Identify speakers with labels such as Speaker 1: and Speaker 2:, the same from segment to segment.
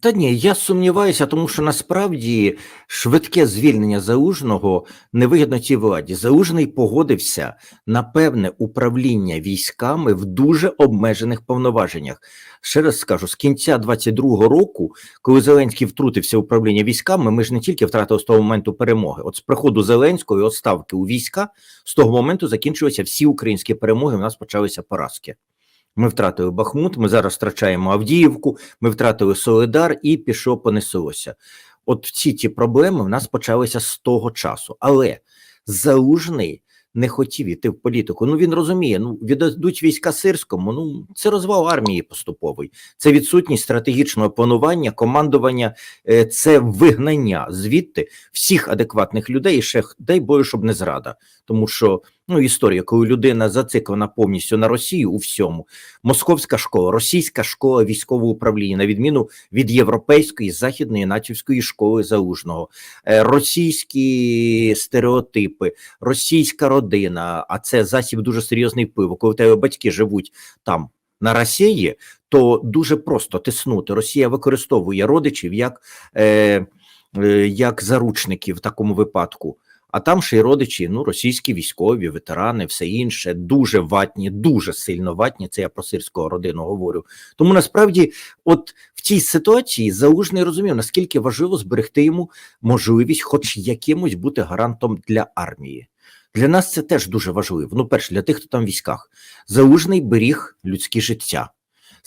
Speaker 1: Та ні, я сумніваюся, тому що насправді швидке звільнення Заужного невигідно цій владі. Заужний погодився на певне управління військами в дуже обмежених повноваженнях. Ще раз скажу, з кінця 22-го року, коли Зеленський втрутився в управління військами, ми ж не тільки втратили з того моменту перемоги. От з приходу Зеленського і отставки у війська з того моменту закінчилися всі українські перемоги. У нас почалися поразки. Ми втратили Бахмут, ми зараз втрачаємо Авдіївку, ми втратили Солидар і пішло понеслося. От всі ті проблеми в нас почалися з того часу. Але Залужний не хотів іти в політику. Ну він розуміє, ну віддадуть війська сирському. Ну це розвал армії поступовий, це відсутність стратегічного планування, командування, е, це вигнання звідти всіх адекватних людей. І ще дай Боже, щоб не зрада, тому що ну історія, коли людина зациклена повністю на Росію у всьому, московська школа, російська школа військового управління, на відміну від європейської західної натівської школи залужного, е, російські стереотипи, російська родина. А це засіб дуже серйозний впливу. Коли тебе батьки живуть там на Росії, то дуже просто тиснути. Росія використовує родичів як, е, е, як заручників в такому випадку. А там ще й родичі, ну, російські військові, ветерани, все інше, дуже ватні, дуже сильно ватні. Це я про сирського родину говорю. Тому насправді, от в цій ситуації Залужний розумів, наскільки важливо зберегти йому можливість, хоч якимось бути гарантом для армії. Для нас це теж дуже важливо. Ну, перше, для тих, хто там в військах. Залужний беріг людські життя.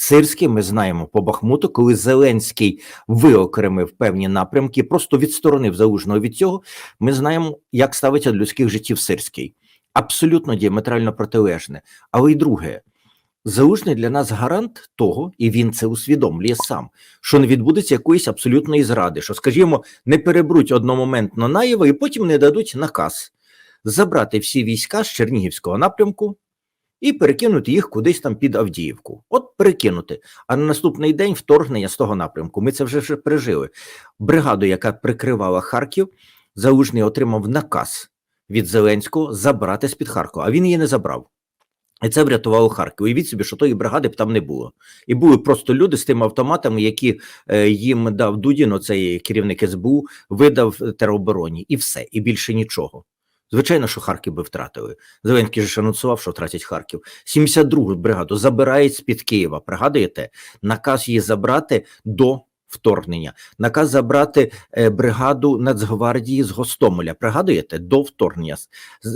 Speaker 1: Сирський ми знаємо по Бахмуту, коли Зеленський виокремив певні напрямки, просто відсторонив залужного від цього. Ми знаємо, як ставиться до людських життів Сирський. Абсолютно діаметрально протилежне. Але й друге, залужний для нас гарант того, і він це усвідомлює сам, що не відбудеться якоїсь абсолютної зради, що, скажімо, не перебруть одномоментно наєво і потім не дадуть наказ забрати всі війська з Чернігівського напрямку і перекинути їх кудись там під Авдіївку. От перекинути. А на наступний день вторгнення з того напрямку. Ми це вже, вже пережили. Бригаду, яка прикривала Харків, Залужний отримав наказ від Зеленського забрати з-під Харкова, а він її не забрав. І це врятувало Харків. Уявіть собі, що тої бригади б там не було. І були просто люди з тими автоматами, які е, їм дав Дудін, оцей керівник СБУ, видав теробороні, і все, і більше нічого. Звичайно, що Харків би втратили. Зеленський же анонсував, що втратять Харків. 72-гу бригаду забирають з-під Києва. Пригадуєте, наказ її забрати до вторгнення. Наказ забрати е, бригаду Нацгвардії з Гостомеля. Пригадуєте, до вторгнення.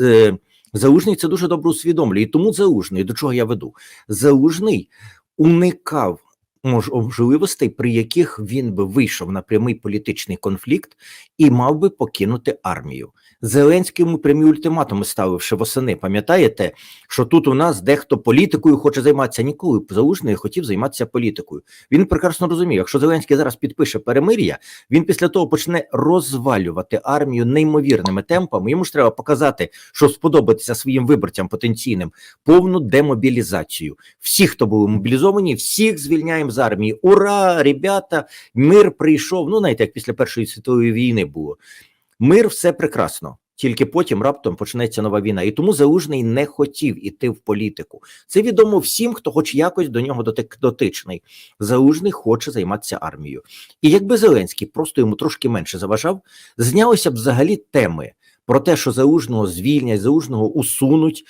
Speaker 1: Е, Залужний це дуже добре усвідомлює. І тому Залужний, до чого я веду? Залужний уникав можливостей, при яких він би вийшов на прямий політичний конфлікт і мав би покинути армію. Зеленський йому прямі ультиматуми ставивши восени. Пам'ятаєте, що тут у нас дехто політикою хоче займатися ніколи. Залужний хотів займатися політикою. Він прекрасно розуміє, якщо Зеленський зараз підпише перемир'я, він після того почне розвалювати армію неймовірними темпами. Йому ж треба показати, що сподобатися своїм виборцям потенційним повну демобілізацію. Всі, хто були мобілізовані, всіх звільняємо з армії. Ура, ребята! Мир прийшов. Ну, знаєте, як після Першої світової війни було. Мир все прекрасно. Тільки потім раптом почнеться нова війна, і тому Залужний не хотів іти в політику. Це відомо всім, хто хоч якось до нього дотичний. Залужний хоче займатися армією. І якби Зеленський просто йому трошки менше заважав, знялися б взагалі теми про те, що залужного звільнять, залужного усунуть.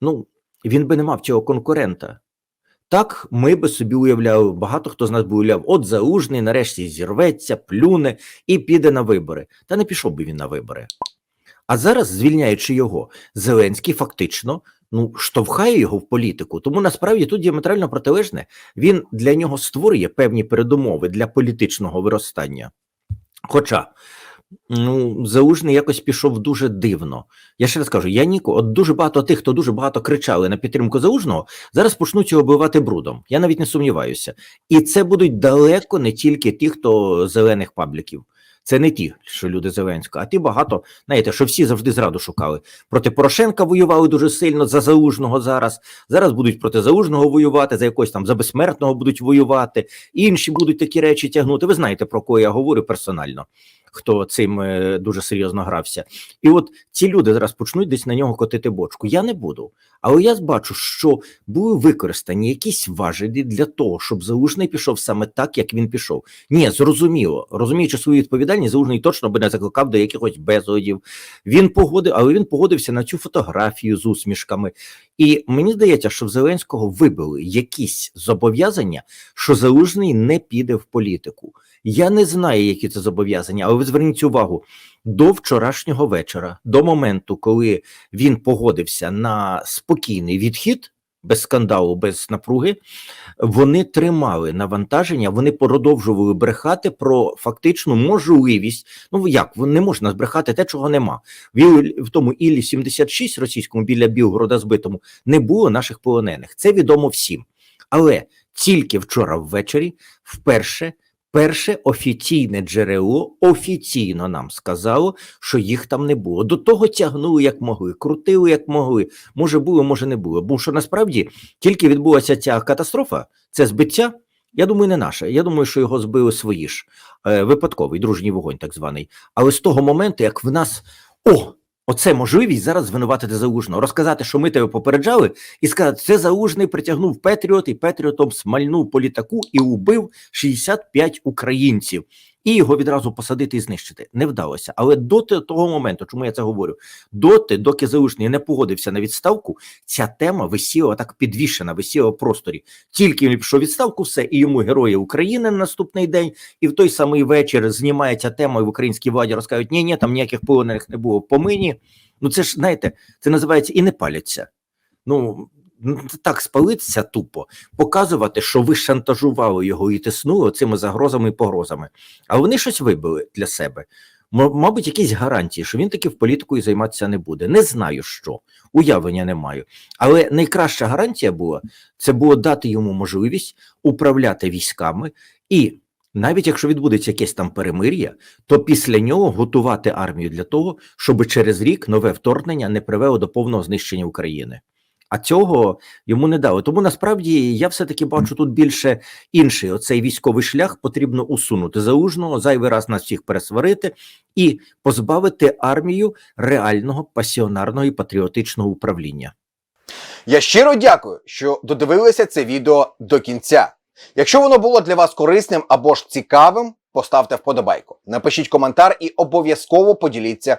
Speaker 1: Ну він би не мав цього конкурента. Так, ми би собі уявляли, багато хто з нас би уявляв, от залужний нарешті зірветься, плюне і піде на вибори. Та не пішов би він на вибори. А зараз, звільняючи його, Зеленський фактично ну, штовхає його в політику. Тому насправді тут діаметрально протилежне. Він для нього створює певні передумови для політичного виростання. Хоча ну, Залужний якось пішов дуже дивно. Я ще раз кажу, я Ніко, от дуже багато тих, хто дуже багато кричали на підтримку Залужного, зараз почнуть його оббивати брудом. Я навіть не сумніваюся. І це будуть далеко не тільки ті, хто зелених пабліків. Це не ті, що люди Зеленського, а ті багато, знаєте, що всі завжди зраду шукали. Проти Порошенка воювали дуже сильно за Заужного зараз. Зараз будуть проти Заужного воювати, за якогось там за безсмертного будуть воювати. Інші будуть такі речі тягнути. Ви знаєте, про кого я говорю персонально, хто цим е, дуже серйозно грався. І от ці люди зараз почнуть десь на нього котити бочку. Я не буду. Але я бачу, що були використані якісь важелі для того, щоб Залужний пішов саме так, як він пішов. Ні, зрозуміло, розуміючи свою відповідальність, Залужний точно би не закликав до якихось безодів. Він погодив, але він погодився на цю фотографію з усмішками. І мені здається, що в Зеленського вибили якісь зобов'язання, що Залужний не піде в політику. Я не знаю, які це зобов'язання, але ви зверніть увагу до вчорашнього вечора, до моменту, коли він погодився на спокійний відхід. Без скандалу, без напруги, вони тримали навантаження, вони продовжували брехати про фактичну можливість. Ну як не можна збрехати те, чого нема. В, тому Іллі 76 російському біля Білгорода збитому не було наших полонених. Це відомо всім. Але тільки вчора ввечері, вперше, перше офіційне джерело офіційно нам сказало, що їх там не було. До того тягнули як могли, крутили як могли. Може було, може не було. Бо що насправді тільки відбулася ця катастрофа, це збиття. Я думаю, не наше. Я думаю, що його збили свої ж е, випадковий дружній вогонь, так званий. Але з того моменту, як в нас о, оце можливість зараз звинуватити заужного, розказати, що ми тебе попереджали, і сказати, це заужний притягнув Петріот, і Петріотом смальнув по літаку і убив 65 українців. І його відразу посадити і знищити не вдалося. Але доти того моменту, чому я це говорю, доти, доки залужний не погодився на відставку, ця тема висіла так підвішена, висіла в просторі. Тільки він пішов відставку, все, і йому герої України на наступний день, і в той самий вечір знімається тема, і в українській владі розкажуть, ні, ні, там ніяких полонених не було по мені. Ну це ж знаєте, це називається і не паляться. Ну, так спалитися тупо, показувати, що ви шантажували його і тиснули цими загрозами і погрозами. А вони щось вибили для себе. Мабуть, якісь гарантії, що він таки в політикою займатися не буде. Не знаю що, уявлення не маю. Але найкраща гарантія була це було дати йому можливість управляти військами, і навіть якщо відбудеться якесь там перемир'я, то після нього готувати армію для того, щоб через рік нове вторгнення не привело до повного знищення України. А цього йому не дали. Тому насправді я все-таки бачу тут більше інший. Оцей військовий шлях потрібно усунути залужного, зайвий раз нас всіх пересварити і позбавити армію реального пасіонарного і патріотичного управління.
Speaker 2: Я щиро дякую, що додивилися це відео до кінця. Якщо воно було для вас корисним або ж цікавим, поставте вподобайку, напишіть коментар і обов'язково поділіться